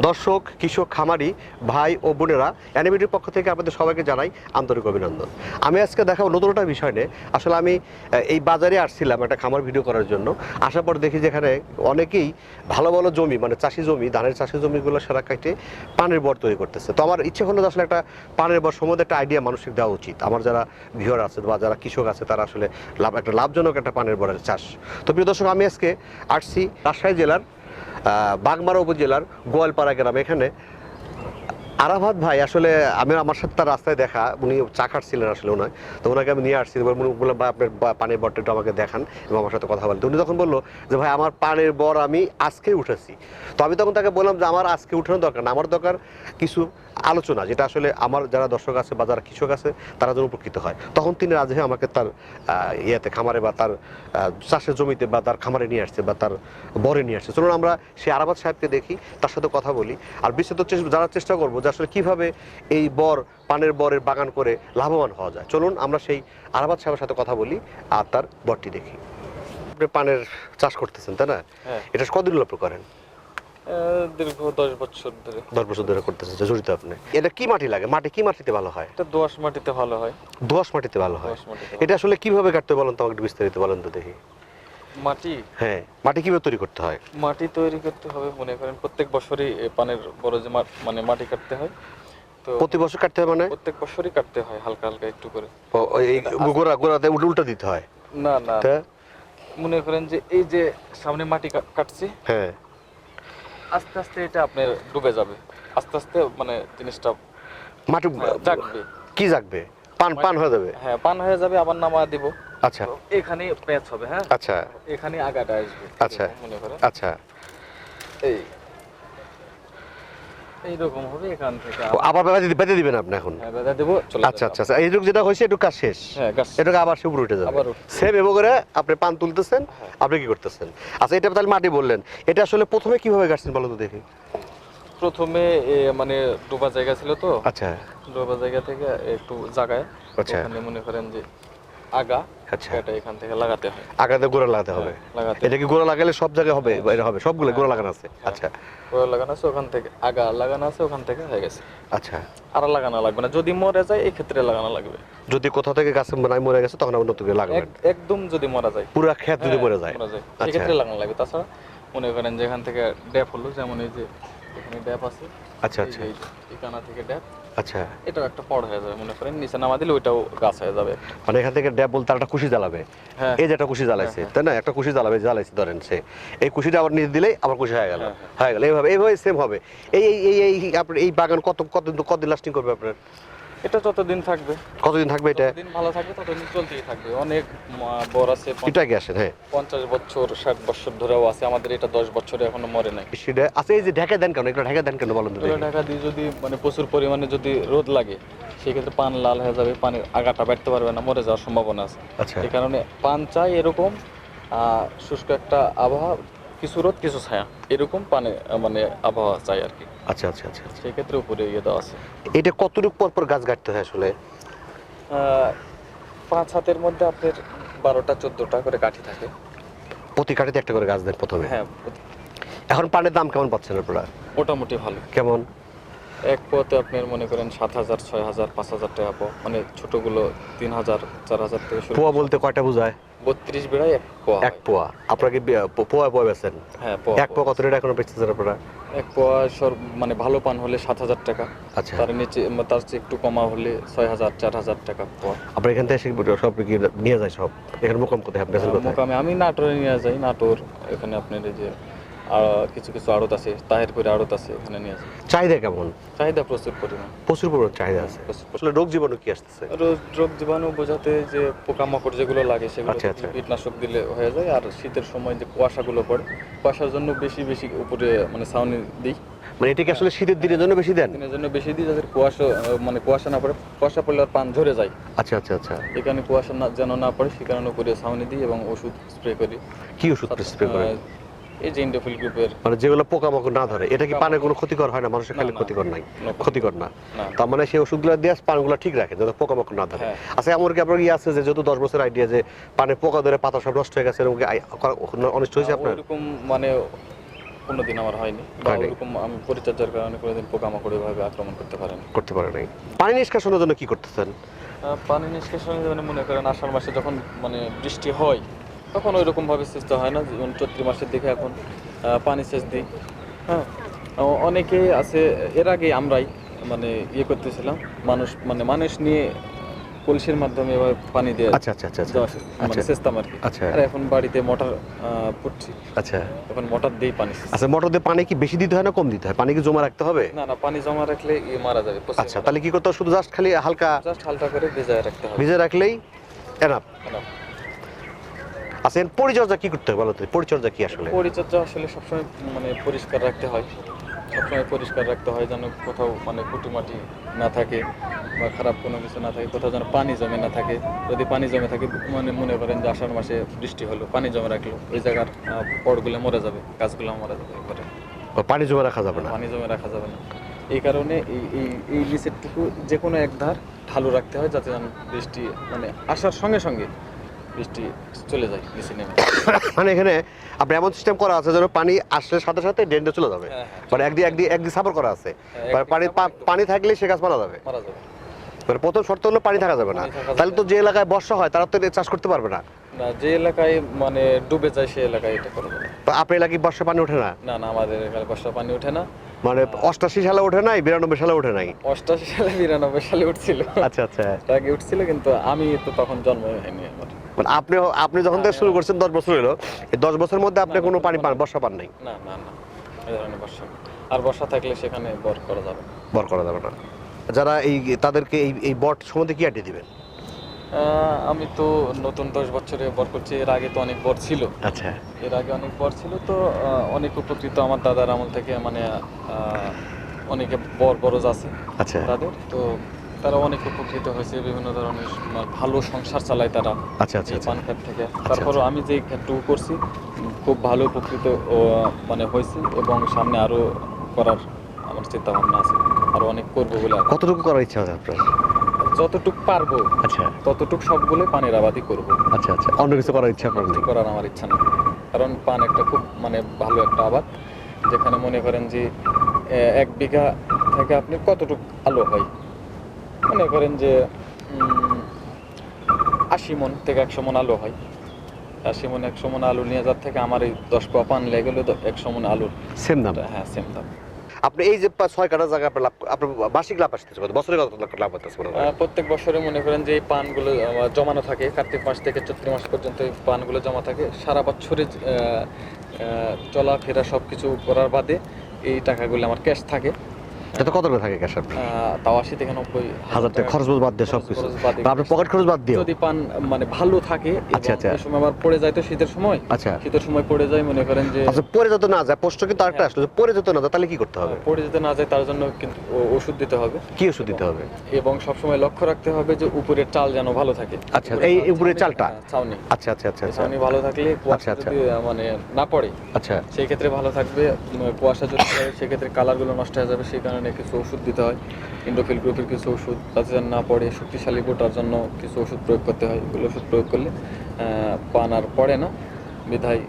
দর্শক, কৃষক, খামারি, ভাই ও বোনেরা অ্যানিমেটির পক্ষ থেকে আপনাদের সবাইকে জানাই আন্তরিক অভিনন্দন। আমি আজকে দেখাবো নতুন একটা বিষয় নিয়ে। আসলে আমি এই বাজারে আসছিলাম একটা খামার ভিডিও করার জন্য। আসার পর দেখি যেখানে অনেকেই ভালো ভালো জমি মানে চাষি জমি, ধানের চাষি জমিগুলো সারা কাটে পানের বর তৈরি করতেছে। তো আমার ইচ্ছে হলো আসলে একটা পানের বর সম্বন্ধে একটা আইডিয়া মানুষকে দেওয়া উচিত। আমার যারা ভিওর আছে বা যারা কৃষক আছে, তারা আসলে লাভ, একটা লাভজনক একটা পানের বরের চাষ। তো প্রিয় দর্শক, আমি আজকে আসছি রাজশাহী জেলার বাগমারা উপজেলার গোয়ালপাড়া গ্রাম এখানে। আরাফাত ভাই, আসলে আমি আমার সাথে তার রাস্তায় দেখা, উনি চা খাটছিলেন আসলে ওনায়। তো ওনাকে আমি নিয়ে আসছি, এবার উনি বললাম ভাই, আপনার পানির বরটা একটু আমাকে দেখান এবং আমার সাথে কথা বলেন। উনি তখন বলল যে, ভাই, আমার পানির বর আমি আজকেই উঠেছি। তো আমি তখন তাকে বললাম যে, আমার আজকে উঠানোর দরকার না। আমার দরকার কিছু আলোচনা যেটা আসলে আমার যারা দর্শক আছে বা যারা কৃষক আছে তারা যেন উপকৃত হয়। তখন তিনি রাজি হয়ে আমাকে তার ইয়েতে খামারে বা তার চাষের জমিতে বা তার খামারে নিয়ে আসছে বা তার বরে নিয়ে আসছে। চলুন আমরা সেই আরাবাদ সাহেবকে দেখি তার সাথে কথা বলি। আর চেষ্টা জানার চেষ্টা করব যে আসলে কীভাবে এই বর পানের বরের বাগান করে লাভবান হওয়া যায়। চলুন আমরা সেই আরাবাদ সাহেবের সাথে কথা বলি আর তার বরটি দেখি। আপনি পানের চাষ করতেছেন তাই না? হ্যাঁ। এটা কদিন লক্ষ্য করেন? দীর্ঘ দশ বছর ধরে। দশ বছর ধরে করতেছেন জড়িত আপনি। এটা কি মাটি লাগে? মাটি কি মাটিতে ভালো হয়? এটা দোয়াশ মাটিতে ভালো হয়। দোয়াশ মাটিতে ভালো হয়? এটা আসলে কীভাবে কাটতে বলেন তো আমাকে একটু বিস্তারিত বলেন তো দেখি। মাটি? হ্যাঁ মাটি কীভাবে তৈরি করতে হয়? মাটি তৈরি করতে হবে মনে করেন প্রত্যেক বছরই পানের বড় যে মানে মাটি কাটতে হয়। তো প্রতি বছর কাটতে হয় মানে? প্রত্যেক বছরই কাটতে হয় হালকা হালকা একটু করে। এই গোড়া গোড়াতে উল্টো দিতে হয়? না না। মনে করেন যে এই যে সামনে মাটি কাটছি হ্যাঁ। আস্তে আস্তে এটা আপনার ডুবে যাবে। আস্তে আস্তে মানে জিনিসটা মাটি হ্যাঁ, জাগবে। কি জাগবে? পান পান হয়ে যাবে? হ্যাঁ পান হয়ে যাবে আবার নামা দিব। আচ্ছা। এখানে প্যাচ হবে হ্যাঁ? আচ্ছা। এখানে আগাটা আসবে। আচ্ছা। মনে করে আচ্ছা। এই এইরকম হবে এখান থেকে আবার। বেঁধে বেঁধে দিবেন আপনি এখন? হ্যাঁ, বেঁধে দেবো চলে আচ্ছা আচ্ছা আচ্ছা। এইটুকু যেটা হয়েছে একটু কাজ শেষ? হ্যাঁ গাছ আবার সে উপরে উঠে যাবে। সেম এবং করে আপনি পান তুলতেছেন হ্যাঁ। আপনি কি করতেছেন? আচ্ছা এটা তাহলে মাটি বললেন। এটা আসলে প্রথমে কীভাবে কাটছেন বলো তো দেখি। প্রথমে মানে ডোবা জায়গা ছিল তো। আচ্ছা। ডোবা জায়গা থেকে একটু জায়গায় আচ্ছা। মনে করেন যে আগা আচ্ছা। এটা এখান থেকে লাগাতে হয়। আগাতে গোড়া লাগাতে হবে। হ্যাঁ, লাগাতে এটা কি গোড়া লাগালে সব জায়গায় হবে? এটা হবে। সবগুলো গোড়া লাগানো আছে। আচ্ছা। ওরা লাগানো আছে ওখান থেকে আগা লাগানো আছে ওখান থেকে হয়ে গেছে। আচ্ছা। আর লাগানো লাগবে না। যদি মরে যায় এই ক্ষেত্রে লাগানো লাগবে। যদি কোথাও থেকে গাছ নাই মরে গেছে তখন আবার নতুন করে লাগাবেন। একদম যদি মরা যায়। পুরো ক্ষেত যদি হ্যাঁ, মরে যায়। যায়। আচ্ছা। লাগানো লাগবে। তাছাড়া মনে করেন যে এখান থেকে ড্যাপ হলো যেমন এই যে এখানে ড্যাপ আছে। আচ্ছা আচ্ছা। এই কানা থেকে ড্যাপ আচ্ছা। এটাও একটা পড় হয়ে যাবে মনে করেন নিচে নামা দিলে ওইটাও গাছ হয়ে যাবে। মানে এখান থেকে ড্যাব বলতে একটা কুশি জ্বালাবে। হ্যাঁ। এই যে একটা কুশি জ্বালাইছে তাই না? একটা কুশি জ্বালাবে জ্বালাইছে ধরেন সে। এই কুশিটা আবার নিচে দিলেই আবার কুশি হয়ে গেল হ্যাঁ, হয়ে। গেল। এইভাবে এইভাবে সেম হবে। এই এই এই এই আপনার এই বাগান কত কত কতদিন লাস্টিং করবে আপনার? এটা যতদিন থাকবে। কতদিন থাকবে এটা? যতদিন ভালো থাকবে ততদিন চলতেই থাকবে। অনেক বর আছে এটা আসেন হ্যাঁ। পঞ্চাশ বছর ষাট বছর ধরেও আছে। আমাদের এটা দশ বছরে এখনও মরে নাই। সেটা আচ্ছা এই যে ঢেকে দেন কেন? এগুলো ঢেকে দেন কেন বলেন ঢাকা দিয়ে যদি মানে প্রচুর পরিমাণে যদি রোদ লাগে সেক্ষেত্রে পান লাল হয়ে যাবে পানির আগাটা বাড়তে পারবে না মরে যাওয়ার সম্ভাবনা আছে। আচ্ছা। এই কারণে পান চাই এরকম আহ, শুষ্ক একটা আবহাওয়া কিছু রোদ কিছু ছায়া। এরকম পানে মানে আবহাওয়া চাই আর কি। আচ্ছা আচ্ছা আচ্ছা আচ্ছা। সেই ক্ষেত্রে উপরে ইয়ে দেওয়া আছে। এটা কতটুকু পর পর গাছ কাটতে হয় আসলে? পাঁচ হাতের মধ্যে আপনার বারোটা চোদ্দোটা করে কাঠি থাকে। প্রতি কাঠিতে একটা করে গাছ দেন প্রথমে? হ্যাঁ এখন পানের দাম কেমন পাচ্ছেন আপনারা? মোটামুটি ভালো। কেমন? এক পোয়াতে আপনার মনে করেন সাত হাজার ছয় হাজার পাঁচ হাজার টাকা মানে ছোটগুলো তিন হাজার চার হাজার থেকে শুরু পোয়া বলতে কয়টা বোঝায়? বত্রিশ বেড়ায় এক পোয়া এক পোয়া। আপনাকে কি পোয়া পোয়া বেছেন হ্যাঁ পোয়া এক পোয়া কত রেট এখনও বেচতেছেন আপনারা? এক পোয়া সর মানে ভালো পান হলে সাত হাজার টাকা। আচ্ছা। তার নিচে তার চেয়ে একটু কমা হলে ছয় হাজার চার হাজার টাকা পোয়া। আপনার এখান থেকে সব কি নিয়ে যায় সব? এখানে মোকাম কোথায়? আপনি মোকামে আমি নাটোরে নিয়ে যাই। নাটোর এখানে আপনার এই যে আর কিছু কিছু আড়ত আছে তাহের করে আড়ত আছে এখানে নিয়ে যাই চাহিদা কেমন? চাহিদা প্রচুর পরিমাণ। প্রচুর পরিমাণ চাহিদা আছে। আসলে রোগ জীবাণু কি আসতেছে? রোগ জীবাণু বোঝাতে যে পোকামাকড় যেগুলো লাগে সেগুলো আচ্ছা, আচ্ছা। কীটনাশক দিলে হয়ে যায় আর শীতের সময় যে কুয়াশাগুলো পড়ে কুয়াশার জন্য বেশি বেশি উপরে মানে ছাউনি দিই। মানে এটা কি আসলে শীতের দিনের জন্য বেশি দেন? দিনের জন্য বেশি দিই যাদের কুয়াশা মানে কুয়াশা না পড়ে কুয়াশা পড়লে আর পান ঝরে যায়। আচ্ছা আচ্ছা আচ্ছা। এখানে কুয়াশা না যেন না পড়ে সে কারণে করে ছাউনি দিই এবং ওষুধ স্প্রে করি। কি ওষুধ স্প্রে করে আহ, এই যে ইন্ডোফিল গ্রুপের মানে যেগুলো পোকামাকড় না ধরে এটা কি পানের কোনো ক্ষতিকর হয় না মানুষের খালি। ক্ষতিকর নাই ক্ষতিকর না। তার মানে সেই ওষুধগুলো দিয়ে পানগুলো ঠিক রাখে যাতে পোকামাকড় না ধরে হ্যাঁ। আচ্ছা এমন কি আপনার ইয়ে আছে যে যেহেতু দশ বছর আইডিয়া যে পানে পোকা ধরে পাতা সব নষ্ট হয়ে গেছে এরকম অনিষ্ট হয়েছে আপনার ওইরকম মানে কোনোদিন আমার হয়নি বা। ওরকম আমি পরিচর্যার কারণে কোনোদিন পোকামাকড় এভাবে আক্রমণ করতে পারেনি করতে পারে নাই পানি নিষ্কাশনের জন্য কি করতেছেন পানি নিষ্কাশনের জন্য মনে করেন আষাঢ় মাসে যখন মানে বৃষ্টি হয় তখন ওই রকম ভাবে সেচ হয় না যেমন চৈত্র মাসের দিকে এখন পানি সেচ দিই। হ্যাঁ অনেকে আছে এর আগে আমরাই মানে ইয়ে করতেছিলাম মানুষ মানে মানুষ নিয়ে কলসির মাধ্যমে এভাবে পানি দিয়ে আচ্ছা আচ্ছা আচ্ছা আচ্ছা। মানে আচ্ছা। সেচতাম আর কি। আচ্ছা। আর এখন বাড়িতে মোটর পুটছি। আচ্ছা। এখন মোটর দিয়ে পানি। আচ্ছা মোটর দিয়ে পানি কি বেশি দিতে হয় না কম দিতে হয়? পানি কি জমা রাখতে হবে? না না পানি জমা রাখলে ই মারা যাবে আচ্ছা তাহলে কি করতে হবে? শুধু জাস্ট খালি হালকা জাস্ট হালকা করে ভেজায় রাখতে হবে। ভিজে রাখলেই এনাফ Enough। আচ্ছা পরিচর্যা কি করতে হবে বলো তো? পরিচর্যা কি আসলে? পরিচর্যা আসলে সবসময় মানে পরিষ্কার রাখতে হয়। সবসময় পরিষ্কার রাখতে হয় যেন কোথাও মানে কুটিমাটি না থাকে বা খারাপ কোনো কিছু না থাকে কোথাও যেন পানি জমে না থাকে। যদি পানি জমে থাকে মানে মনে করেন যে আষাঢ় মাসে বৃষ্টি হলো পানি জমে রাখল ওই জায়গার আহ, পটগুলো মরে যাবে গাছগুলো মরে যাবে একবারে। পানি জমে রাখা যাবে না? পানি জমে রাখা যাবে না। এই কারণে এই এই এই নিচেরটুকু যে কোনো এক ধার ঢালু রাখতে হয় যাতে যেন বৃষ্টি মানে আসার সঙ্গে সঙ্গে বৃষ্টি চলে যায় নিচে নেমে। মানে এখানে আপনি এমন সিস্টেম করা আছে যেন পানি আসলে সাথে সাথে ড্রেনটা চলে যাবে। হ্যাঁ, হ্যাঁ। মানে একদিন একদিন একদিন সাপোর্ট করা আছে। হ্যাঁ, মানে একদিক পানি পানি থাকলে সে গাছ মারা যাবে। মারা যাবে। মানে প্রথম শর্ত হলো পানি থাকা যাবে না। তাহলে তো যে এলাকায় বর্ষা হয় তারা তো চাষ করতে পারবে না। না যে এলাকায় মানে ডুবে যায় সেই এলাকায় এটা করবে না। আপনার এলাকায় বর্ষা পানি ওঠে না? না না আমাদের এখানে বর্ষা পানি ওঠে না। মানে অষ্টাশি সালে ওঠে নাই বিরানব্বই সালে ওঠে নাই? অষ্টাশি সালে বিরানব্বই সালে উঠছিল। আচ্ছা আচ্ছা। আগে উঠছিল কিন্তু আমি তো তখন জন্ম হয়নি মানে আপনি আপনি যখন থেকে শুরু করছেন দশ বছর হলো এই দশ বছরের মধ্যে আপনি কোনো পানি পান বর্ষা পান নাই? না না না এই ধরনের বর্ষা আর বর্ষা থাকলে সেখানে বর করা যাবে। বর করা যাবে না। যারা এই তাদেরকে এই এই বট সম্বন্ধে কি আইডিয়া দিবেন? আমি তো নতুন দশ বছরে বর করছি। এর আগে তো অনেক বর ছিল। আচ্ছা। এর আগে অনেক বর ছিল তো অনেক উপকৃত আমার দাদার আমল থেকে মানে অনেকে বর বরজ আছে আচ্ছা। তাদের। তো তারা অনেক উপকৃত হয়েছে বিভিন্ন ধরনের মানে ভালো সংসার চালায় তারা আচ্ছা আচ্ছা এই আচ্ছা। পান খাত থেকে তারপরও আমি যে ক্ষেত্রটুকু করছি খুব ভালো উপকৃত ও, মানে হয়েছি এবং সামনে আরও করার আমার চিন্তা ভাবনা আছে। আরও অনেক করব বলে। কতটুকু করার ইচ্ছা আছে আপনার? যতটুক পারব আচ্ছা। ততটুক সবগুলো পানির আবাদই করব। আচ্ছা আচ্ছা। অন্য কিছু করার ইচ্ছা নেই? করার আমার ইচ্ছা নেই। কারণ পান একটা খুব মানে ভালো একটা আবাদ। যেখানে মনে করেন যে এক বিঘা থেকে আপনি কতটুক আলো হয়? মনে করেন যে আশি মন থেকে একশো মন আলো হয়। আশি মন একশো মন আলু নিয়ে যার থেকে আমার এই দশ পান লেগে গেলে একশো মন আলুর সেম দাম? হ্যাঁ সেম দাম। আপনি এই যে ছয় কাটা জায়গা আপনার লাভ আপনার বার্ষিক লাভ আসতেছে? বছরে কত লাভ মনে প্রত্যেক বছরে মনে করেন যে এই পানগুলো জমানো থাকে। কার্তিক মাস থেকে চৈত্র মাস পর্যন্ত এই পানগুলো জমা থাকে। সারা বছরে চলাফেরা সব কিছু করার বাদে এই টাকাগুলো আমার ক্যাশ থাকে। এটা কত করে থাকে ক্যাশ আপনার আহ, তাও আশি থেকে নব্বই হাজার টাকা খরচ বাদ দিয়ে সব কিছু। আপনার পকেট খরচ বাদ দিয়ে যদি পান মানে ভালো থাকে আচ্ছা, আচ্ছা। সময় আবার পড়ে যায় তো শীতের সময়? আচ্ছা। শীতের সময় পড়ে যায় মনে করেন যে আচ্ছা পরে যত না যায় প্রশ্ন কিন্তু আরেকটা আসলো যে পরে যত না যায় তাহলে কি করতে হবে? পড়ে যেতে না যায় তার জন্য কিন্তু ওষুধ দিতে হবে। কি ওষুধ দিতে হবে? এবং সবসময় লক্ষ্য রাখতে হবে যে উপরের চাল যেন ভালো থাকে। আচ্ছা, এই উপরের চালটা? হ্যাঁ, ছাউনি আচ্ছা আচ্ছা আচ্ছা আচ্ছা। ছাউনি ভালো থাকলে কুয়াশা আচ্ছা, আচ্ছা। মানে না পড়ে আচ্ছা। সেই ক্ষেত্রে ভালো থাকবে কুয়াশা যদি পড়ে সেক্ষেত্রে কালারগুলো নষ্ট হয়ে যাবে সেই কারণে কিছু ওষুধ দিতে হয় ইন্ডোফিল গ্রুপের কিছু ওষুধ, তাতে যেন না পড়ে, শক্তিশালী গোটার জন্য কিছু ওষুধ প্রয়োগ করতে হয়। এগুলো ওষুধ প্রয়োগ করলে পান আর পড়ে না, বিধায়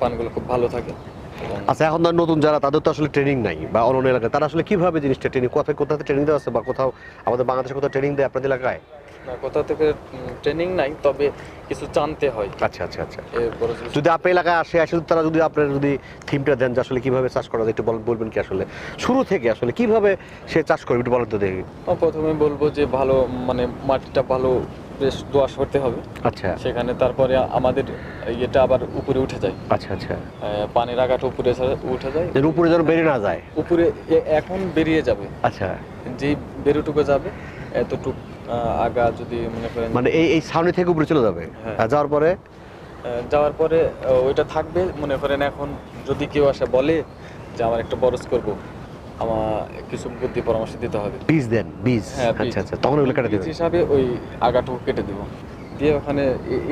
পানগুলো খুব ভালো থাকে। আচ্ছা এখন নতুন যারা, তাদের তো আসলে ট্রেনিং নাই বা অন্য এলাকায়। তারা আসলে কীভাবে জিনিসটা ট্রেনিং কোথায়, কোথাতে ট্রেনিং দেওয়া আছে বা কোথাও আমাদের বাংলাদেশে কোথাও ট্রেনিং দেয় আপনাদের এলাকায়? না, কোথাও থেকে ট্রেনিং নাই তবে কিছু জানতে হয়। আচ্ছা আচ্ছা আচ্ছা। যদি- আপনার এলাকায় আসে আসলে তারা যদি আপনার যদি থিমটা দেন যে আসলে কীভাবে চাষ করা যায় একটু বলবেন কি আসলে? শুরু থেকে আসলে কীভাবে সে চাষ করবে একটু বলেন তো দেখি। প্রথমে বলব যে ভালো মানে মাটিটা ভালো বেশ দোয়াশ করতে হবে। আচ্ছা। সেখানে তারপরে আমাদের ইয়েটা আবার উপরে উঠে যায়। আচ্ছা আচ্ছা। পানির আগাটা উপরে উঠে যায়। এর উপরে যেন বেরিয়ে না যায়। উপরে এখন বেরিয়ে যাবে। আচ্ছা। যেই বেরোটুকু যাবে এতটুক আগা যদি মনে করেন মানে এই এই সামনে থেকে উপরে চলে যাবে। হ্যাঁ। যাওয়ার পরে? যাওয়ার পরে ওইটা থাকবে। মনে করেন এখন যদি কেউ আসে বলে যে আমার একটা বরজ করব আমার কিছু বুদ্ধি পরামর্শ দিতে হবে। বীজ দেন বীজ। হ্যাঁ আচ্ছা আচ্ছা তখন ওগুলো কেটে দেবেন। হিসাবে ওই আগাটুকু কেটে দিব। দিয়ে ওখানে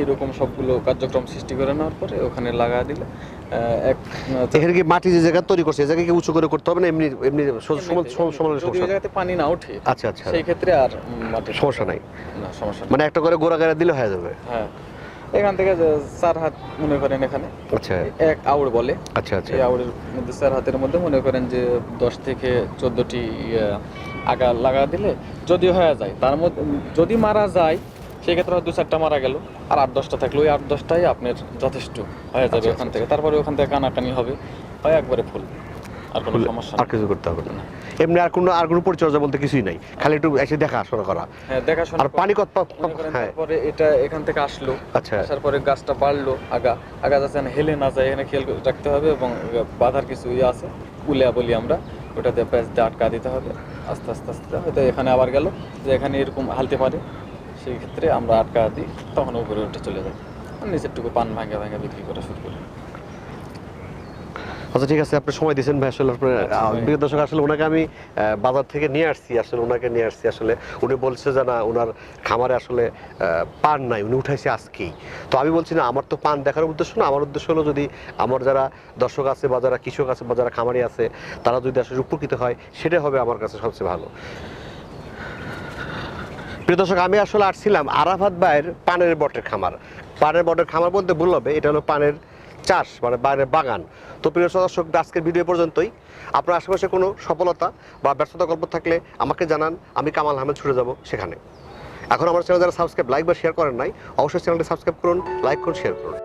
এরকম সবগুলো কার্যক্রম সৃষ্টি করে নেওয়ার পরে ওখানে লাগা দিলে। এক এখানে কি মাটি যে জায়গা তৈরি করছে এই জায়গায় উঁচু করে করতে হবে না এমনি এমনি সমস্যা? জায়গাতে পানি না ওঠে আচ্ছা আচ্ছা। সেই ক্ষেত্রে আর উম, সমস্যা নাই। না সমস্যা মানে একটা করে গোড়া গাড়া দিলে হয়ে যাবে। হ্যাঁ। এখান থেকে চার হাত মনে করেন এখানে আচ্ছা। এক আউড় বলে। আচ্ছা আচ্ছা। এই আউড়ের মধ্যে চার হাতের মধ্যে মনে করেন যে দশ থেকে চোদ্দটি আগা লাগা দিলে যদি হয়ে যায় তার মধ্যে যদি মারা যায় সেই ক্ষেত্রে দু চারটা মারা গেল। আর আট দশটা থাকল। ওই আট দশটাই আপনার যথেষ্ট হয়ে যাবে আচ্ছা, ওখান থেকে। তারপরে ওখান থেকে কানাকানি হবে। হয় একবারে ফুল আর কোনো সমস্যা আর কিছু করতে হবে না। এমনি আর কোনো আর কোনো পরিচর্যা বলতে কিছুই নাই। খালি একটু এসে দেখাশোনা করা। হ্যাঁ দেখাশোনা আর পানি কত হ্যাঁ। তারপরে এটা এখান থেকে আসলো। আচ্ছা। আসার পরে গাছটা বাড়লো আগা আগা যাচ্ছে না হেলে না যায়। এখানে খেয়াল রাখতে হবে এবং বাধার কিছু ইয়ে আছে উলিয়া বলি আমরা। ওটাতে প্যাচ দিয়ে আটকা দিতে হবে। আস্তে আস্তে আস্তে। হয়তো এখানে আবার গেল। যে এখানে এরকম হালতে পারে। সেই ক্ষেত্রে আমরা আটকা দিই তখন উপরে উঠে চলে যাই। আর নিচের টুকু পান ভাঙে ভাঙে বিক্রি করা শুরু করি। আচ্ছা ঠিক আছে আপনি সময় দিয়েছেন ভাই আসলে আপনার আচ্ছা, ভাই। প্রিয় দর্শক আসলে ওনাকে আমি বাজার থেকে নিয়ে আসছি আসলে ওনাকে নিয়ে আসছি আসলে উনি বলছে যে না ওনার খামারে আসলে পান নাই উনি উঠাইছে আজকেই। তো আমি বলছি না আমার তো পান দেখার উদ্দেশ্য না আমার উদ্দেশ্য হলো যদি আমার যারা দর্শক আছে বা যারা কৃষক আছে বা যারা খামারি আছে তারা যদি আসলে উপকৃত হয় সেটাই হবে আমার কাছে সবচেয়ে ভালো। প্রিয় দর্শক, আমি আসলে আসছিলাম আরাফাত ভাইয়ের পানের বটের খামার। পানের বটের খামার বলতে ভুল হবে, এটা হলো পানের চাষ মানে বাইরের বাগান। তো প্রিয় দর্শক, আজকের ভিডিও পর্যন্তই। আপনার আশেপাশে কোনো সফলতা বা ব্যর্থতা গল্প থাকলে আমাকে জানান, আমি কামাল আহমেদ ছুটে যাব সেখানে। এখন আমার চ্যানেল যারা সাবস্ক্রাইব লাইক বা শেয়ার করেন নাই, অবশ্যই চ্যানেলটি সাবস্ক্রাইব করুন লাইক করুন শেয়ার করুন।